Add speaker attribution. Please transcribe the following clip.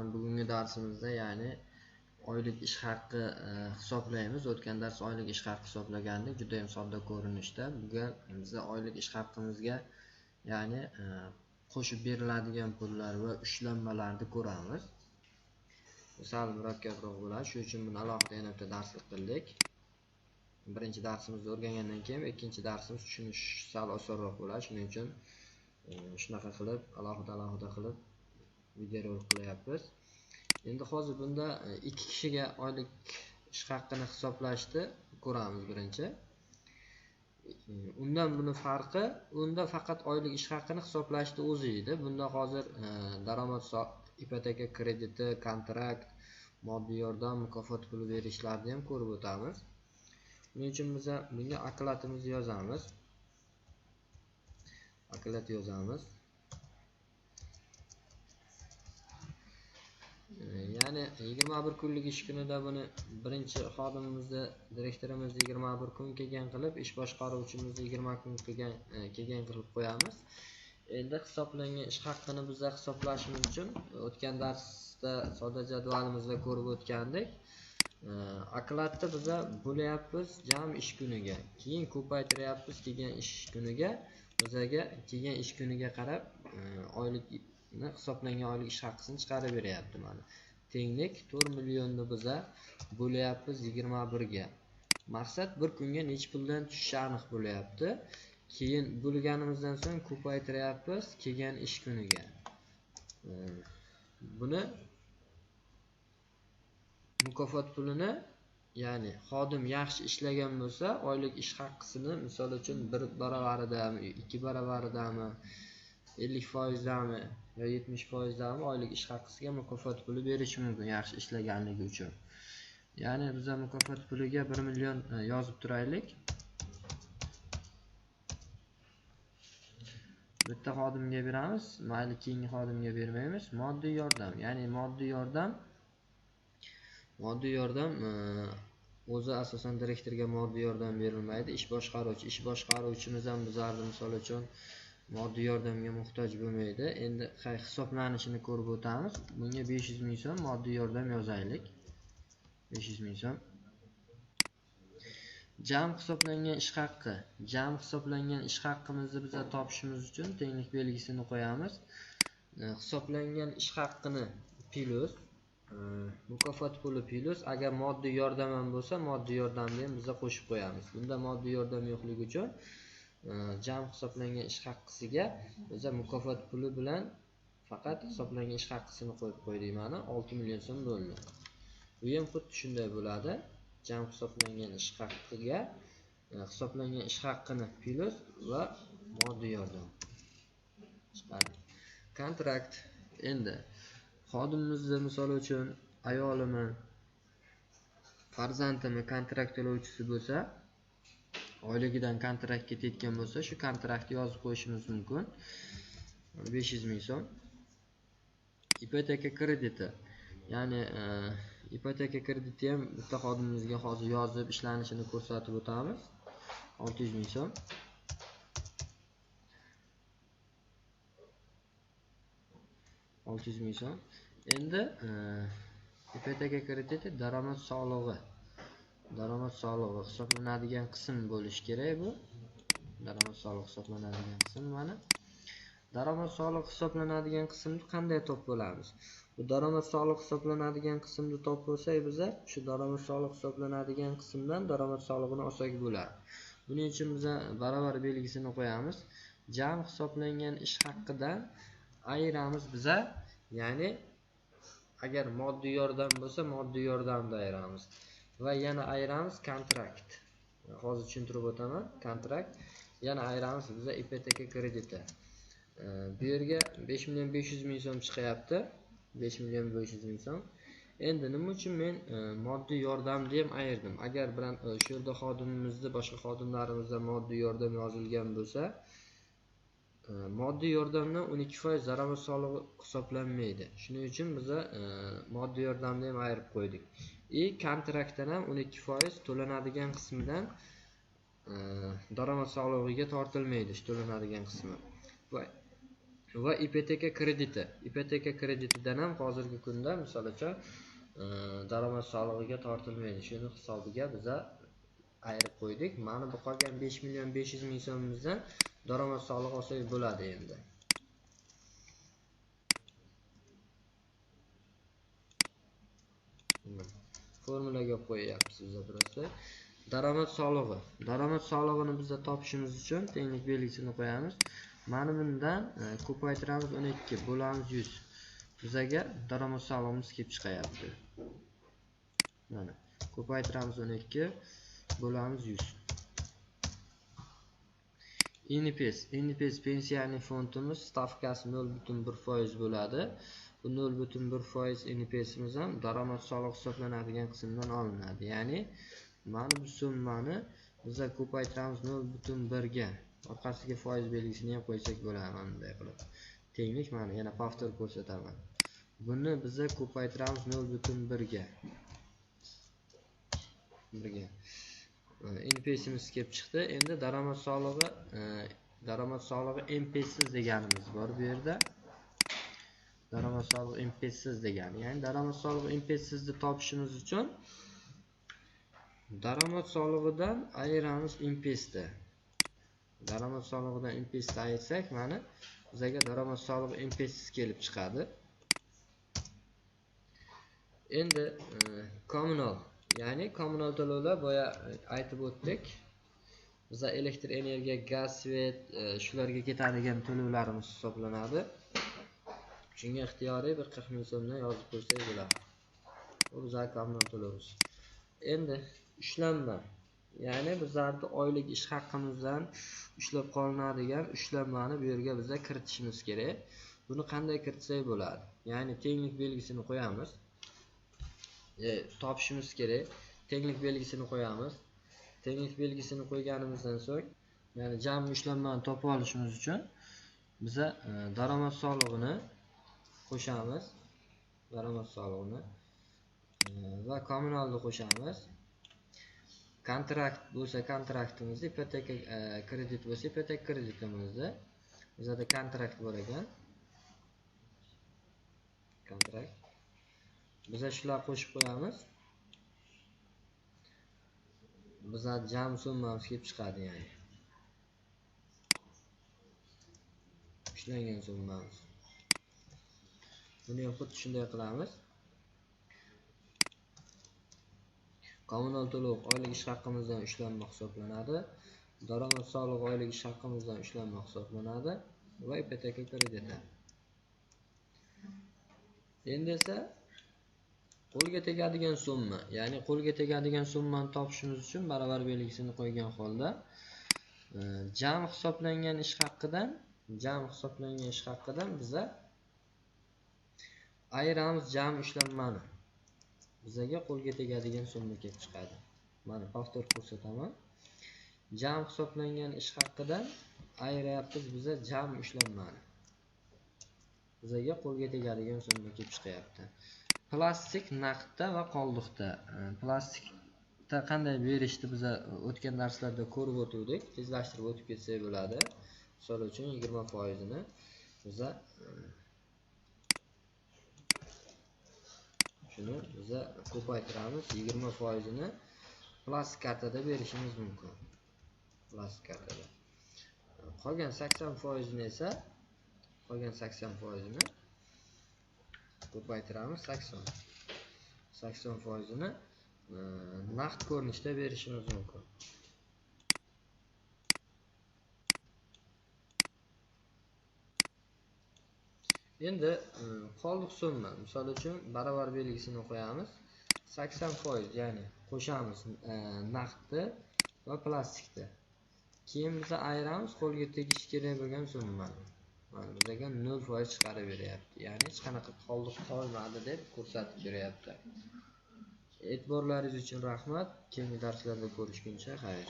Speaker 1: mana bugungi darsimizda ya'ni oylik ish haqi e, hisoblaymiz. O'tgan dars oylik ish haqi hisoblagandik juda yam sodda ko'rinishda. Bugun biza oylik ish haqimizga ya'ni e, qo'shib beriladigan pullar va ushlanmalarni ko'ramiz. Sal murakkabroq bo'ladi shuning uchun buni alohida yana bitta darslik qildik. Birinchi darsimizni o'rgangandan keyin ikkinchi darsimiz tushunish sal osonroq bo'ladi. Shuning uchun e, shunaqa qilib alohida alohida qilib videorolik qilyapmiz. Endi hozir bunda e, ikki kishiga oylik ish haqini hisoblashni ko'ramiz birinchi. E, undan buni farqi unda faqat oylik ish haqini hisoblashni o'zi edi bunda hozir e, daromad ipoteka krediti kontrakt moddiy yordam mukofot puli berishlarni ham ko'rib o'tamiz. Buning uchun biza bunga okladimizni yozamiz. Oklad yozamiz. Ya'ni yigirma bir kunlik ish kunida buni birinchi xodimimizni direktorimiz 21 kun kelgan qilib ish boshqaruvchimizni yigirma kun kelgan e, kelgan qilib qo'yamiz. Endi hisoblangan ish haqqini biza hisoblashimiz uchun o'tgan darsda soda jadvalimizda ko'rib o'tgandik. Okladni biza bo'lyapmiz jami ish kuniga keyin ko'paytiryapmiz kelgan ish kuniga bizaga kelgan ish kuniga qarab e, oylik hisoblangan oylik ish haqisini chiqarib beryapti mana tenglik to'rt millionni biza bo'lyapmiz yigirma birga. Maqsad bir kunga necha puldan tushishi aniq bo'lyapti. Keyin bo'lganimizdan so'ng ko'paytiryapmiz kelgan ish kuniga. Ehm, buni mukofot pulini ya'ni xodim yaxshi ishlagan bo'lsa oylik ish haqqisini misol uchun bir baravaridami ikki baravaridami ellik foizdami yo yetmish foizdami oylik ish haqisiga mukofot puli berishi mumkin yaxshi ishlaganligi uchun. Ya'ni biza mukofot puliga bir million e, yozib turaylik. Bitta xodimga beramiz mayli keyingi xodimga bermaymiz. Moddiy yordam ya'ni moddiy yordam moddiy yordam e, o'zi asosan direktorga moddiy yordam berilmaydi. Ish boshqaruvchi ish boshqaruvchimiz ham bizardi misol uchun moddiy yordamga muhtoj bo'lmaydi. Endi hisoblanishini ko'rib o'tamiz. Bunga 500 ming so'm moddiy yordam yozaylik. 500 ming so'm. Jam hisoblangan ish haqqi. Jam hisoblangan ish haqqimizni biza topishimiz uchun tenglik belgisini qo'yamiz. E, hisoblangan ish haqqini plyus e, mukofot puli plyus agar moddiy yordam ham bo'lsa moddiy yordamni ham biza qo'shib qo'yamiz. Bunda moddiy yordam yo'qligi uchun Э, jam hisoblangan ish haqqisiga o'zi mukofot puli bilan faqat hisoblangan ish haqqisini qo'yib qo'ydik mana 6 million so'm bo'ldi bu ham xuddi shunday bo'ladi. Jam hisoblangan ish haqqiga e, hisoblangan ish haqqini plyus va moddiy yordam kontrakt. Endi xodimimizni misol uchun ayolimi farzandimi kontrakt to'lovchisi bo'lsa oyligidan kontrakt ketayotgan bo'lsa shu kontraktni yozib qo'yishimiz mumkin. Besh yuz ming so'm. Ipoteka krediti. Ya'ni e, ipoteka krediti ham bitta xodimimizga hozir yozib ishlanishini ko'rsatib o'tamiz. Olti yuz ming so'm. Olti yuz ming so'm. Endi e, ipoteka krediti daromad solig'i. Daromad solig'i hisoblanadigan qism bo'lishi kerak bu. Daromad solig'i hisoblanadigan qism mana. Daromad solig'i hisoblanadigan qismni qanday topib olamiz bu daromad solig'i hisoblanadigan qismni topib olsak biza shu daromad solig'i hisoblanadigan qismdan daromad solig'ini olsak bo'ladi. Buning uchun biza barobar belgisini qo'yamiz. Jam hisoblangan ish haqidan ayiramiz biza ya'ni agar moddiy yordam bo'lsa moddiy yordamni ayiramiz. Va yana ayiramiz kontrakt. Hozir tushuntirib o'taman kontrakt. Yana ayiramiz biza ipoteka krediti. Bu yerga besh million besh yuz ming so'm chiqyapti. besh million besh yuz ming so'm. Endi nima uchun men e, moddiy yordamni ham ayirdim? Agar bilan e, shu yerda xodimimizni boshqa xodimlarimizda moddiy yordam yozilgan bo'lsa e, moddiy yordamdan o'n ikki foiz daromad solig'i hisoblanmaydi. Shuning uchun biza moddiy yordamni ham ayirib qo'ydik. И kontraktdan ham 12 foiz to'lanadigan qismidan e, daromad solig'iga tortilmaydi shu to'lanadigan qismi. Va va ipoteka krediti. Ipoteka kreditidan ham hozirgi kunda misol uchun e, daromad solig'iga tortilmaydi. Shuni hisobiga biza ayirib qo'ydik. Mana bu qolgan besh million besh yuz ming so'mimizdan daromad solig'i olsak bo'ladi endi. Formulaga qo'yyapmiz biza просто daromad solig'i. Daromad solig'ini biza topishimiz uchun tenglik belgisini qo'yamiz. Mana bundan e, ko'paytiramiz o'n ikki bo'lamiz yuz. Bizaga daromad solig'imiz kelib chiqyapti mana ko'paytiramiz o'n ikki bo'lamiz yuz. Inps inps pensiyaning fondimiz stavkasi nol butun bir foiz bo'ladi. Nol butun bir foiz npsimiz ham daromad solig'i hisoblanadigan qismdan olinadi. Ya'ni mana bu summani biza ko'paytiramiz nol butun birga. Orqasiga foiz belgisini ham qo'ysak bo'ladi mana bunday qilib. Tenglik mana yana повтор ko'rsataman. Buni biza ko'paytiramiz nol butun birga. Birga. Npsimiz kelib chiqdi. Endi daromad solig'i e, daromad solig'i mpsiz deganimiz bor bu yerda. Daromad solig'i impetsiz degani. Ya'ni daromad solig'i mpsizni topishimiz uchun daromad solig'idan ayiramiz mpsni daromad solig'idan mpsni ayirsak mana bizaga daromad solig'i mpsiz kelib chiqadi. Endi e, kommunal. Ya'ni kommunal to'lovlar boya aytib o'tdik. Biza elektr energiya gaz svet e, shularga ketadigan to'lovlarimiz hisoblanadi. Shunga ixtiyoriy bir qirq ming so'mdan yozib qo'ysak bo'ladi bu bizlar to'laymiz endi ushlanma. Ya'ni bizlarni oylik ish haqqimizdan ushlab qolinadigan ushlanmani bu yerga biza kiritishimiz kerak. Buni qanday kiritsak bo'ladi? Ya'ni tenglik belgisini qo'yamiz. E, topishimiz kerak. Tenglik belgisini qo'yamiz. Tenglik belgisini qo'yganimizdan so'ng ya'ni jami ushlanmani topib olishimiz uchun biza e, daromad solig'ini qo'shamiz. Daromad solig'ini va kommunalni qo'shamiz. Kontrakt bo'lsa kontraktimizni ipoteka e, kredit bo'lsa ipoteka kreditimizni bizada kontrakt bor ekan. Kontrakt. Biza shularni qo'shib qo'yamiz. Bizani jam summamiz kelib chiqadi ya'ni. Ushlangan summamiz. Buni ham xuddi shunday qilamiz. Kommunal to'lov oylik ish haqqimizdan ushlanma hisoblanadi. Daromad solig'i oylik ish haqqimizdan ushlanma hisoblanadi. Va ipoteka krediti. Endi esa qo'lga tegadigan summa ya'ni qo'lga tegadigan summani topishimiz uchun barobar belgisini qo'ygan holda e, jami hisoblangan ish haqidan jami hisoblangan ish haqidan biza ayiramiz jami ushlanmani bizaga qo'lga tegadigan summa kelib chiqadi. Mana повтор ko'rsataman. Jam hisoblangan ish haqidan ayiryapmiz biza jam ushlanmani bizaga qo'lga tegadigan summa kelib chiqyapti. Plastik naqdda va qoldiqda. Plastikda qanday berishni biza o'tgan darslarda ko'rib o'tuvdik tezlashtirib o'tib ketsak bo'ladi. Misol uchun yigirma foizini biza shuni biza ko'paytiramiz yigirma foizini plastik kartada berishimiz mumkin. Plastik kartada. Qolgan sakson foizini esa qolgan sakson foizini ko'paytiramiz sakson. Sakson foizini e, naqd ko'rinishda berishimiz mumkin. Endi e, qoldiq summa misol uchun barobar belgisini qo'yamiz sakson foiz ya'ni qo'shamiz e, naqdni va plastikni. Keyin biza ayiramiz qo'lga tegishi kerak bo'lgan summani mana bizaga nol foiz chiqarib beryapti. Ya'ni hech qanaqa qoldiq qolmadi deb ko'rsatib beryapti. E'tiborlaringiz uchun rahmat. Keyingi darslarda ko'rishguncha xayr.